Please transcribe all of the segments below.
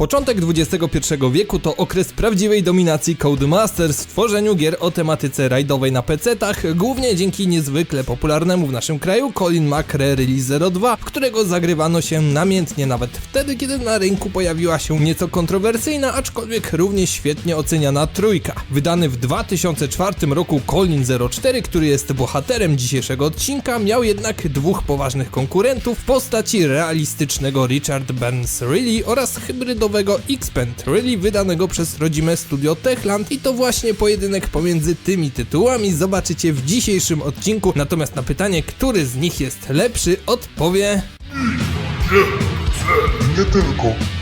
Początek XXI wieku to okres prawdziwej dominacji Codemasters w tworzeniu gier o tematyce rajdowej na PC-tach, głównie dzięki niezwykle popularnemu w naszym kraju Colin McRae Release 02, w którego zagrywano się namiętnie nawet wtedy, kiedy na rynku pojawiła się nieco kontrowersyjna, aczkolwiek równie świetnie oceniana trójka. Wydany w 2004 roku Colin 04, który jest bohaterem dzisiejszego odcinka, miał jednak dwóch poważnych konkurentów w postaci realistycznego Richard Burns Riley oraz hybrydowego Xpend Riley wydanego przez rodzime studio Techland i to właśnie pojedynek pomiędzy tymi tytułami zobaczycie w dzisiejszym odcinku, natomiast na pytanie, który z nich jest lepszy, odpowie... Nie tylko.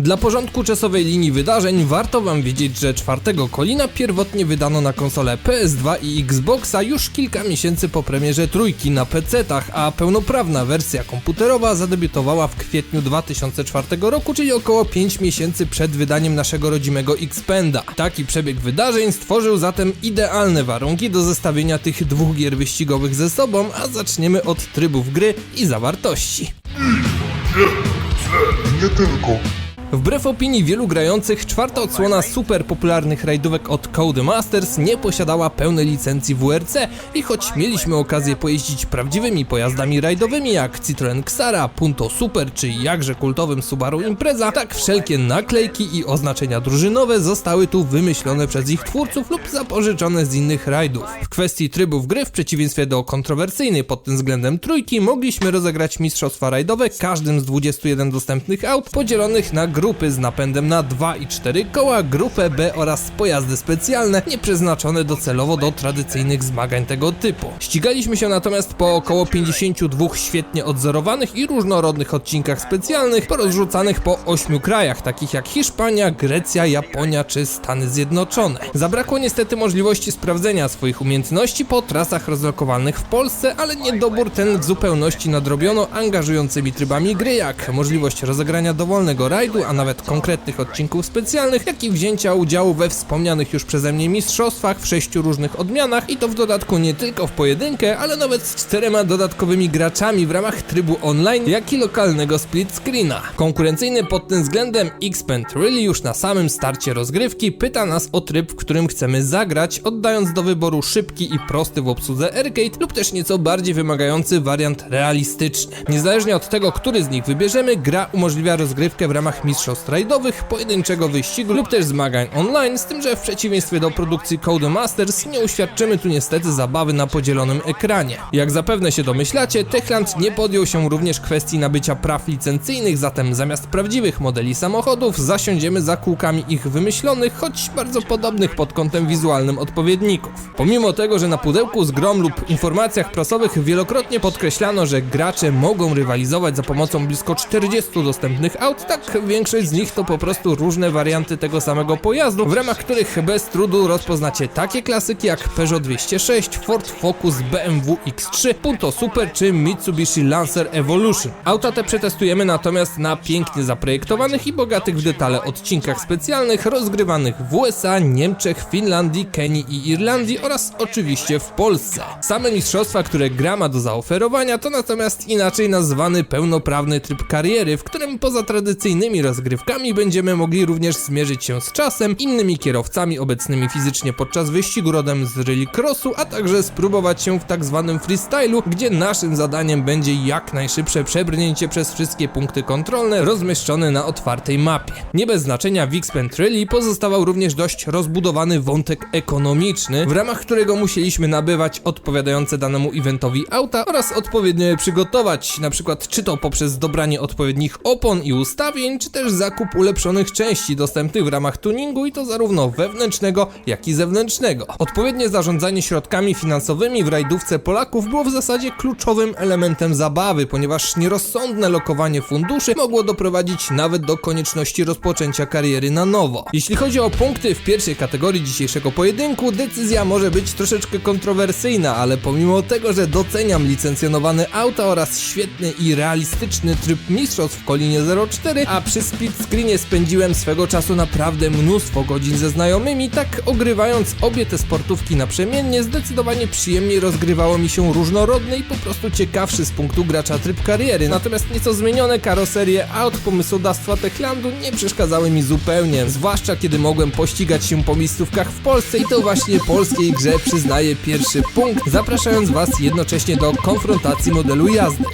Dla porządku czasowej linii wydarzeń warto wam wiedzieć, że czwartego Kolina pierwotnie wydano na konsole PS2 i Xboxa już kilka miesięcy po premierze trójki na PC-tach, a pełnoprawna wersja komputerowa zadebiutowała w kwietniu 2004 roku, czyli około 5 miesięcy przed wydaniem naszego rodzimego Xpenda. Taki przebieg wydarzeń stworzył zatem idealne warunki do zestawienia tych dwóch gier wyścigowych ze sobą, a zaczniemy od trybów gry i zawartości. Nie tylko. Wbrew opinii wielu grających, czwarta odsłona super popularnych rajdówek od Codemasters nie posiadała pełnej licencji WRC i choć mieliśmy okazję pojeździć prawdziwymi pojazdami rajdowymi jak Citroen Xara, Punto Super czy jakże kultowym Subaru Impreza, tak wszelkie naklejki i oznaczenia drużynowe zostały tu wymyślone przez ich twórców lub zapożyczone z innych rajdów. W kwestii trybów gry, w przeciwieństwie do kontrowersyjnej pod tym względem trójki, mogliśmy rozegrać mistrzostwa rajdowe każdym z 21 dostępnych aut podzielonych na grupy z napędem na 2 i 4 koła, grupę B oraz pojazdy specjalne nieprzeznaczone docelowo do tradycyjnych zmagań tego typu. Ścigaliśmy się natomiast po około 52 świetnie odzorowanych i różnorodnych odcinkach specjalnych porozrzucanych po 8 krajach, takich jak Hiszpania, Grecja, Japonia czy Stany Zjednoczone. Zabrakło niestety możliwości sprawdzenia swoich umiejętności po trasach rozlokowanych w Polsce, ale niedobór ten w zupełności nadrobiono angażującymi trybami gry, jak możliwość rozegrania dowolnego rajdu, a nawet konkretnych odcinków specjalnych, jak i wzięcia udziału we wspomnianych już przeze mnie mistrzostwach w sześciu różnych odmianach i to w dodatku nie tylko w pojedynkę, ale nawet z czterema dodatkowymi graczami w ramach trybu online, jak i lokalnego split screena. Konkurencyjny pod tym względem Xpend Really już na samym starcie rozgrywki pyta nas o tryb, w którym chcemy zagrać, oddając do wyboru szybki i prosty w obsłudze arcade lub też nieco bardziej wymagający wariant realistyczny. Niezależnie od tego, który z nich wybierzemy, gra umożliwia rozgrywkę w ramach mistrzostw rajdowych, pojedynczego wyścigu lub też zmagań online, z tym, że w przeciwieństwie do produkcji Codemasters nie uświadczymy tu niestety zabawy na podzielonym ekranie. Jak zapewne się domyślacie, Techland nie podjął się również kwestii nabycia praw licencyjnych, zatem zamiast prawdziwych modeli samochodów zasiądziemy za kółkami ich wymyślonych, choć bardzo podobnych pod kątem wizualnym odpowiedników. Pomimo tego, że na pudełku z grom lub informacjach prasowych wielokrotnie podkreślano, że gracze mogą rywalizować za pomocą blisko 40 dostępnych aut, tak większość z nich to po prostu różne warianty tego samego pojazdu, w ramach których bez trudu rozpoznacie takie klasyki jak Peugeot 206, Ford Focus, BMW X3, Punto Super czy Mitsubishi Lancer Evolution. Auta te przetestujemy natomiast na pięknie zaprojektowanych i bogatych w detale odcinkach specjalnych rozgrywanych w USA, Niemczech, Finlandii, Kenii i Irlandii oraz oczywiście w Polsce. Same mistrzostwa, które gra ma do zaoferowania to natomiast inaczej nazwany pełnoprawny tryb kariery, w którym poza tradycyjnymi rozgrywkami będziemy mogli również zmierzyć się z czasem, innymi kierowcami obecnymi fizycznie podczas wyścigu rodem z rallycrossu, a także spróbować się w tak zwanym freestylu, gdzie naszym zadaniem będzie jak najszybsze przebrnięcie przez wszystkie punkty kontrolne rozmieszczone na otwartej mapie. Nie bez znaczenia w Xpend Rally pozostawał również dość rozbudowany wątek ekonomiczny, w ramach którego musieliśmy nabywać odpowiadające danemu eventowi auta oraz odpowiednio je przygotować, na przykład czy to poprzez dobranie odpowiednich opon i ustawień, czy też zakup ulepszonych części dostępnych w ramach tuningu i to zarówno wewnętrznego, jak i zewnętrznego. Odpowiednie zarządzanie środkami finansowymi w rajdówce Polaków było w zasadzie kluczowym elementem zabawy, ponieważ nierozsądne lokowanie funduszy mogło doprowadzić nawet do konieczności rozpoczęcia kariery na nowo. Jeśli chodzi o punkty w pierwszej kategorii dzisiejszego pojedynku, decyzja może być troszeczkę kontrowersyjna, ale pomimo tego, że doceniam licencjonowane auta oraz świetny i realistyczny tryb mistrzostw w Kolinie 04, a przy split screenie spędziłem swego czasu naprawdę mnóstwo godzin ze znajomymi, tak ogrywając obie te sportówki naprzemiennie, zdecydowanie przyjemniej rozgrywało mi się różnorodny i po prostu ciekawszy z punktu gracza tryb kariery. Natomiast nieco zmienione karoserie aut pomysłodawstwa Techlandu nie przeszkadzały mi zupełnie, zwłaszcza kiedy mogłem pościgać się po miejscówkach w Polsce i to właśnie polskiej grze przyznaję pierwszy punkt, zapraszając was jednocześnie do konfrontacji modelu jazdy.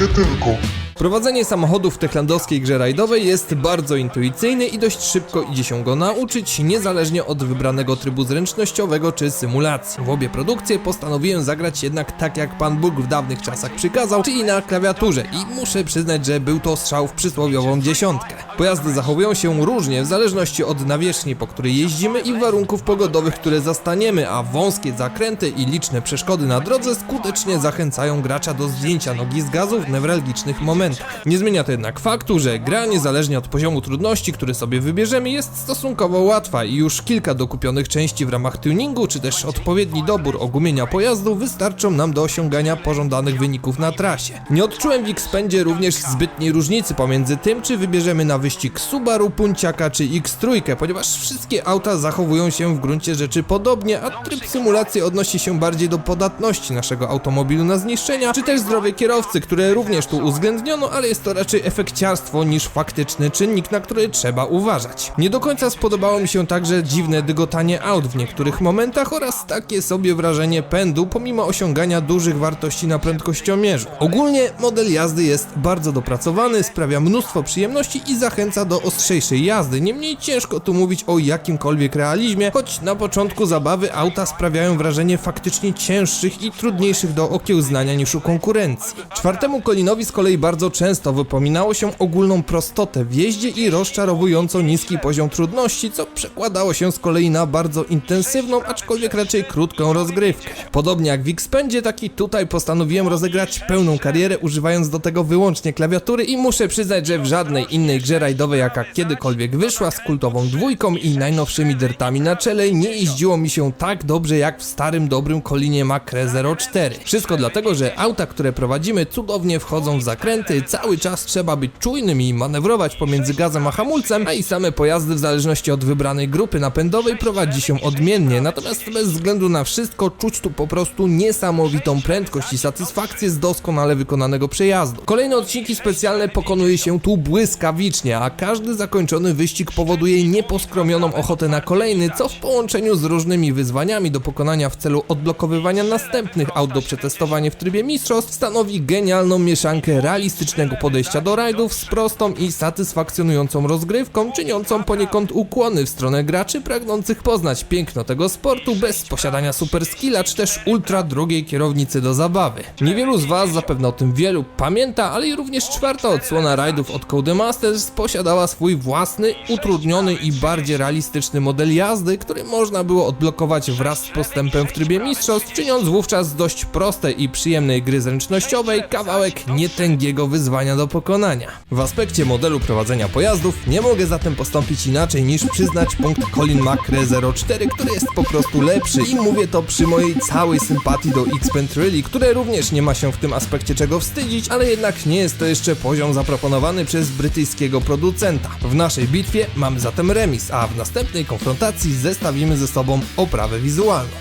Nie tylko. Prowadzenie samochodu w techlandowskiej grze rajdowej jest bardzo intuicyjne i dość szybko idzie się go nauczyć, niezależnie od wybranego trybu zręcznościowego czy symulacji. W obie produkcje postanowiłem zagrać jednak tak jak Pan Bóg w dawnych czasach przykazał, czyli na klawiaturze i muszę przyznać, że był to strzał w przysłowiową dziesiątkę. Pojazdy zachowują się różnie w zależności od nawierzchni, po której jeździmy i warunków pogodowych, które zastaniemy, a wąskie zakręty i liczne przeszkody na drodze skutecznie zachęcają gracza do zdjęcia nogi z gazu w newralgicznych momentach. Nie zmienia to jednak faktu, że gra niezależnie od poziomu trudności, który sobie wybierzemy, jest stosunkowo łatwa i już kilka dokupionych części w ramach tuningu, czy też odpowiedni dobór ogumienia pojazdu wystarczą nam do osiągania pożądanych wyników na trasie. Nie odczułem w X-Pendzie również zbytniej różnicy pomiędzy tym, czy wybierzemy na wyścig Subaru, Punciaka czy X3, ponieważ wszystkie auta zachowują się w gruncie rzeczy podobnie, a tryb symulacji odnosi się bardziej do podatności naszego automobilu na zniszczenia, czy też zdrowie kierowcy, które również tu uwzględniono, ale jest to raczej efekciarstwo niż faktyczny czynnik, na który trzeba uważać. Nie do końca spodobało mi się także dziwne dygotanie aut w niektórych momentach oraz takie sobie wrażenie pędu pomimo osiągania dużych wartości na prędkościomierzu. Ogólnie model jazdy jest bardzo dopracowany, sprawia mnóstwo przyjemności i zachęca do ostrzejszej jazdy. Niemniej ciężko tu mówić o jakimkolwiek realizmie, choć na początku zabawy auta sprawiają wrażenie faktycznie cięższych i trudniejszych do okiełznania niż u konkurencji. Czwartemu Colinowi z kolei bardzo często wypominało się ogólną prostotę w jeździe i rozczarowująco niski poziom trudności, co przekładało się z kolei na bardzo intensywną, aczkolwiek raczej krótką rozgrywkę. Podobnie jak w X-Pendzie, tak i tutaj postanowiłem rozegrać pełną karierę, używając do tego wyłącznie klawiatury i muszę przyznać, że w żadnej innej grze rajdowej, jaka kiedykolwiek wyszła z kultową dwójką i najnowszymi dertami na czele, nie jeździło mi się tak dobrze jak w starym dobrym Colinie Macre 04. Wszystko dlatego, że auta, które prowadzimy cudownie wchodzą w zakręty, cały czas trzeba być czujnym i manewrować pomiędzy gazem a hamulcem, a i same pojazdy w zależności od wybranej grupy napędowej prowadzi się odmiennie, natomiast bez względu na wszystko czuć tu po prostu niesamowitą prędkość i satysfakcję z doskonale wykonanego przejazdu. Kolejne odcinki specjalne pokonuje się tu błyskawicznie, a każdy zakończony wyścig powoduje nieposkromioną ochotę na kolejny, co w połączeniu z różnymi wyzwaniami do pokonania w celu odblokowywania następnych aut do przetestowania w trybie mistrzostw stanowi genialną mieszankę realistycznego podejścia do rajdów z prostą i satysfakcjonującą rozgrywką, czyniącą poniekąd ukłony w stronę graczy pragnących poznać piękno tego sportu bez posiadania super skilla czy też ultra drogiej kierownicy do zabawy. Niewielu z Was, zapewne o tym wielu, pamięta, ale i również czwarta odsłona rajdów od Codemasters posiadała swój własny, utrudniony i bardziej realistyczny model jazdy, który można było odblokować wraz z postępem w trybie mistrzostw, czyniąc wówczas z dość prostej i przyjemnej gry zręcznościowej kawałek nietęgiego wyzwania do pokonania. W aspekcie modelu prowadzenia pojazdów nie mogę zatem postąpić inaczej niż przyznać punkt Colin Macre 04, który jest po prostu lepszy i mówię to przy mojej całej sympatii do X-Pen Rally, które również nie ma się w tym aspekcie czego wstydzić, ale jednak nie jest to jeszcze poziom zaproponowany przez brytyjskiego producenta. W naszej bitwie mamy zatem remis, a w następnej konfrontacji zestawimy ze sobą oprawę wizualną.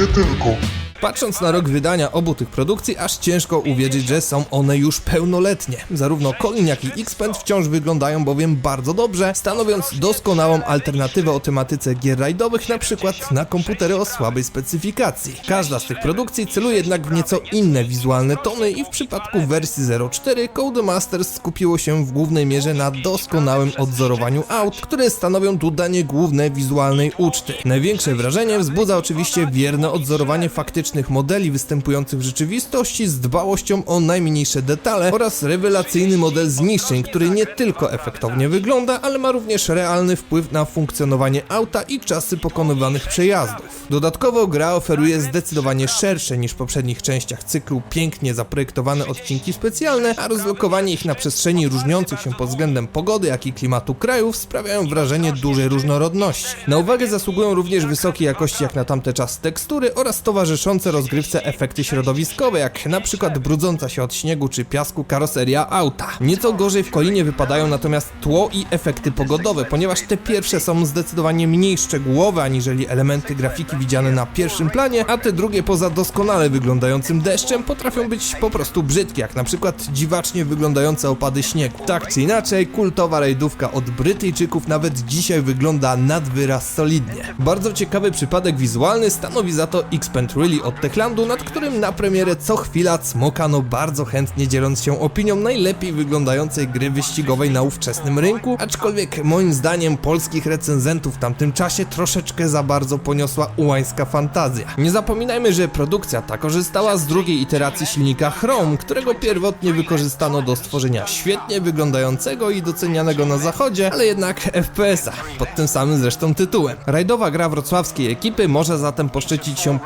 Nie tylko. Patrząc na rok wydania obu tych produkcji, aż ciężko uwierzyć, że są one już pełnoletnie. Zarówno Colin, jak i X-Pend wciąż wyglądają bowiem bardzo dobrze, stanowiąc doskonałą alternatywę o tematyce gier rajdowych, na przykład na komputery o słabej specyfikacji. Każda z tych produkcji celuje jednak w nieco inne wizualne tony i w przypadku wersji 04 Codemasters skupiło się w głównej mierze na doskonałym odzorowaniu aut, które stanowią tu danie główne wizualnej uczty. Największe wrażenie wzbudza oczywiście wierne odzorowanie faktycznych modeli występujących w rzeczywistości z dbałością o najmniejsze detale oraz rewelacyjny model zniszczeń, który nie tylko efektownie wygląda, ale ma również realny wpływ na funkcjonowanie auta i czasy pokonywanych przejazdów. Dodatkowo gra oferuje zdecydowanie szersze niż w poprzednich częściach cyklu pięknie zaprojektowane odcinki specjalne, a rozlokowanie ich na przestrzeni różniących się pod względem pogody, jak i klimatu krajów sprawiają wrażenie dużej różnorodności. Na uwagę zasługują również wysokiej jakości jak na tamte czas tekstury oraz towarzyszące towarzyszące rozgrywce efekty środowiskowe, jak na przykład brudząca się od śniegu czy piasku karoseria auta. Nieco gorzej w Kolinie wypadają natomiast tło i efekty pogodowe, ponieważ te pierwsze są zdecydowanie mniej szczegółowe aniżeli elementy grafiki widziane na pierwszym planie, a te drugie poza doskonale wyglądającym deszczem potrafią być po prostu brzydkie, jak na przykład dziwacznie wyglądające opady śniegu. Tak czy inaczej, kultowa rajdówka od Brytyjczyków nawet dzisiaj wygląda nad wyraz solidnie. Bardzo ciekawy przypadek wizualny stanowi za to X-Pent Really od Techlandu, nad którym na premierę co chwila cmokano bardzo chętnie dzieląc się opinią najlepiej wyglądającej gry wyścigowej na ówczesnym rynku, aczkolwiek moim zdaniem polskich recenzentów w tamtym czasie troszeczkę za bardzo poniosła ułańska fantazja. Nie zapominajmy, że produkcja ta korzystała z drugiej iteracji silnika Chrome, którego pierwotnie wykorzystano do stworzenia świetnie wyglądającego i docenianego na zachodzie, ale jednak FPS-a, pod tym samym zresztą tytułem. Rajdowa gra wrocławskiej ekipy może zatem poszczycić się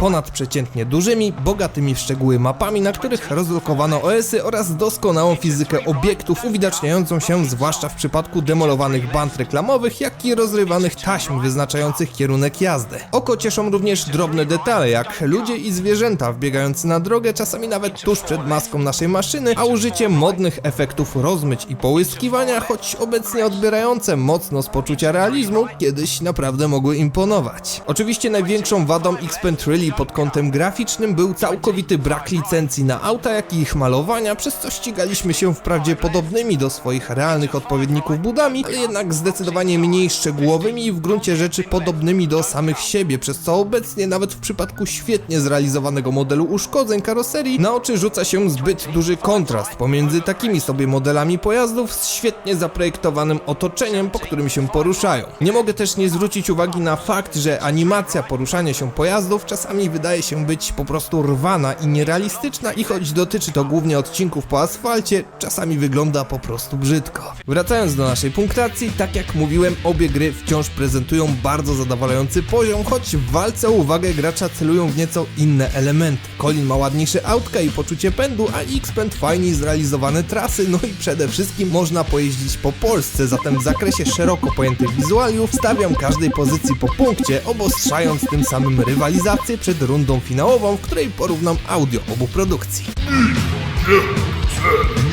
ponadprzeciętnie dużymi, bogatymi w szczegóły mapami, na których rozlokowano OS-y oraz doskonałą fizykę obiektów, uwidaczniającą się zwłaszcza w przypadku demolowanych band reklamowych, jak i rozrywanych taśm wyznaczających kierunek jazdy. Oko cieszą również drobne detale, jak ludzie i zwierzęta wbiegający na drogę, czasami nawet tuż przed maską naszej maszyny, a użycie modnych efektów rozmyć i połyskiwania, choć obecnie odbierające mocno z poczucia realizmu, kiedyś naprawdę mogły imponować. Oczywiście największą wadą X-Pen pod kątem graficznym był całkowity brak licencji na auta, jak i ich malowania, przez co ścigaliśmy się wprawdzie podobnymi do swoich realnych odpowiedników budami, ale jednak zdecydowanie mniej szczegółowymi i w gruncie rzeczy podobnymi do samych siebie, przez co obecnie nawet w przypadku świetnie zrealizowanego modelu uszkodzeń karoserii na oczy rzuca się zbyt duży kontrast pomiędzy takimi sobie modelami pojazdów z świetnie zaprojektowanym otoczeniem, po którym się poruszają. Nie mogę też nie zwrócić uwagi na fakt, że animacja poruszania się pojazdów czasami wydaje się być po prostu rwana i nierealistyczna i choć dotyczy to głównie odcinków po asfalcie, czasami wygląda po prostu brzydko. Wracając do naszej punktacji, tak jak mówiłem, obie gry wciąż prezentują bardzo zadowalający poziom, choć w walce o uwagę gracza celują w nieco inne elementy. Colin ma ładniejsze autka i poczucie pędu, a X-Pend fajniej zrealizowane trasy, no i przede wszystkim można pojeździć po Polsce, zatem w zakresie szeroko pojętych wizualiów stawiam każdej pozycji po punkcie, obostrzając tym samym rywalizację przed rundą finałową, w której porównam audio obu produkcji.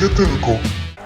Nie tylko.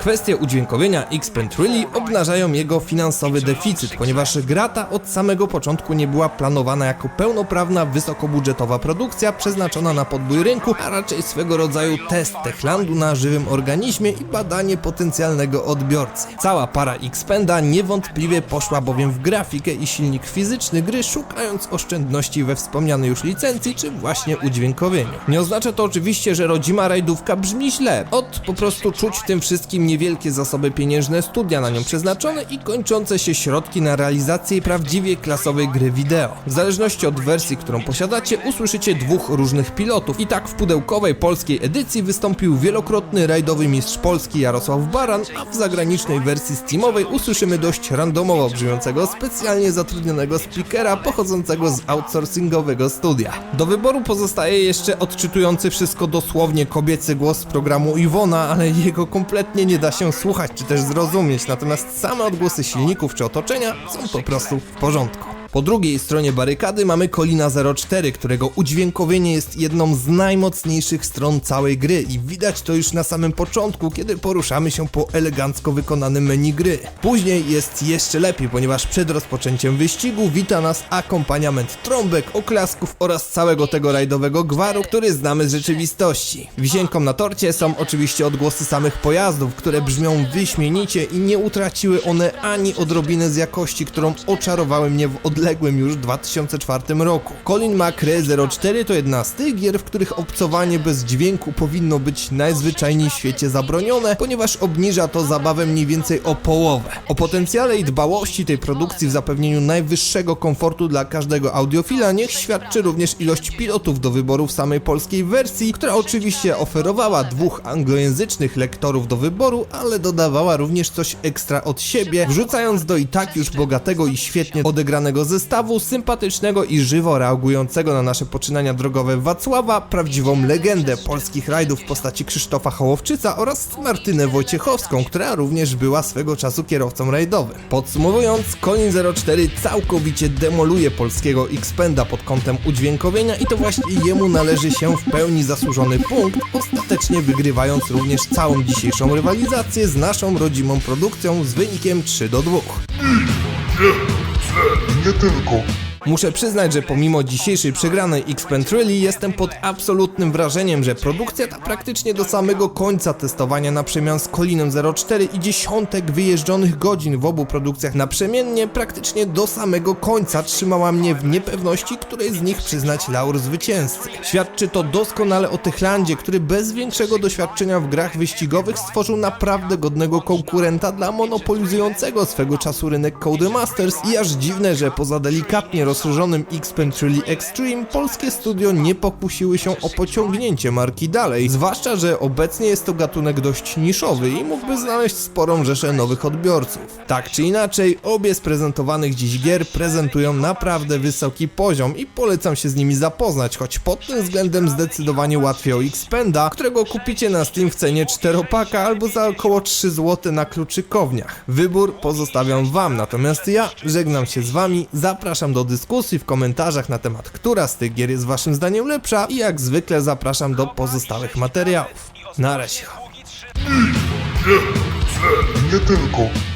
Kwestie udźwiękowienia X-Pent Really obnażają jego finansowy deficyt, ponieważ gra ta od samego początku nie była planowana jako pełnoprawna, wysokobudżetowa produkcja przeznaczona na podbój rynku, a raczej swego rodzaju test Techlandu na żywym organizmie i badanie potencjalnego odbiorcy. Cała para X-Penda niewątpliwie poszła bowiem w grafikę i silnik fizyczny gry, szukając oszczędności we wspomnianej już licencji, czy właśnie udźwiękowieniu. Nie oznacza to oczywiście, że rodzima rajdówka brzmi źle. Od po prostu czuć w tym wszystkim niewielkie zasoby pieniężne, studia na nią przeznaczone i kończące się środki na realizację prawdziwie klasowej gry wideo. W zależności od wersji, którą posiadacie, usłyszycie dwóch różnych pilotów. I tak w pudełkowej polskiej edycji wystąpił wielokrotny rajdowy mistrz Polski Jarosław Baran, a w zagranicznej wersji Steamowej usłyszymy dość randomowo brzmiącego, specjalnie zatrudnionego speakera pochodzącego z outsourcingowego studia. Do wyboru pozostaje jeszcze odczytujący wszystko dosłownie kobiecy głos z programu Iwona, ale jego kompletnie nie da się słuchać czy też zrozumieć, natomiast same odgłosy silników czy otoczenia są po prostu w porządku. Po drugiej stronie barykady mamy Kolina 04, którego udźwiękowienie jest jedną z najmocniejszych stron całej gry i widać to już na samym początku, kiedy poruszamy się po elegancko wykonanym menu gry. Później jest jeszcze lepiej, ponieważ przed rozpoczęciem wyścigu wita nas akompaniament trąbek, oklasków oraz całego tego rajdowego gwaru, który znamy z rzeczywistości. Wisienką na torcie są oczywiście odgłosy samych pojazdów, które brzmią wyśmienicie i nie utraciły one ani odrobiny z jakości, którą oczarowały mnie w odległym już 2004 roku. Colin McRae 04 to jedna z tych gier, w których obcowanie bez dźwięku powinno być najzwyczajniej w świecie zabronione, ponieważ obniża to zabawę mniej więcej o połowę. O potencjale i dbałości tej produkcji w zapewnieniu najwyższego komfortu dla każdego audiofila niech świadczy również ilość pilotów do wyboru w samej polskiej wersji, która oczywiście oferowała dwóch anglojęzycznych lektorów do wyboru, ale dodawała również coś ekstra od siebie, wrzucając do i tak już bogatego i świetnie odegranego zestawu sympatycznego i żywo reagującego na nasze poczynania drogowe Wacława, prawdziwą legendę polskich rajdów w postaci Krzysztofa Hołowczyca oraz Martynę Wojciechowską, która również była swego czasu kierowcą rajdowym. Podsumowując, Colin 04 całkowicie demoluje polskiego Xpenda pod kątem udźwiękowienia i to właśnie jemu należy się w pełni zasłużony punkt, ostatecznie wygrywając również całą dzisiejszą rywalizację z naszą rodzimą produkcją z wynikiem 3 do 2. Nie tylko. Muszę przyznać, że pomimo dzisiejszej przegranej X-Pen Rally jestem pod absolutnym wrażeniem, że produkcja ta praktycznie do samego końca testowania na przemian z Colinem 04 i dziesiątek wyjeżdżonych godzin w obu produkcjach naprzemiennie praktycznie do samego końca trzymała mnie w niepewności, której z nich przyznać laur zwycięzcy. Świadczy to doskonale o Techlandzie, który bez większego doświadczenia w grach wyścigowych stworzył naprawdę godnego konkurenta dla monopolizującego swego czasu rynek Codemasters i aż dziwne, że poza delikatnie rozszerzonym X-Pen Rally Extreme polskie studio nie pokusiły się o pociągnięcie marki dalej, zwłaszcza, że obecnie jest to gatunek dość niszowy i mógłby znaleźć sporą rzeszę nowych odbiorców. Tak czy inaczej, obie z prezentowanych dziś gier prezentują naprawdę wysoki poziom i polecam się z nimi zapoznać, choć pod tym względem zdecydowanie łatwiej o Xpenda, którego kupicie na Steam w cenie 4 paka albo za około 3 zł na kluczykowniach. Wybór pozostawiam wam, natomiast ja żegnam się z wami, zapraszam do dyskusji w komentarzach na temat, która z tych gier jest waszym zdaniem lepsza i jak zwykle zapraszam do pozostałych materiałów. Na razie. Nie tylko.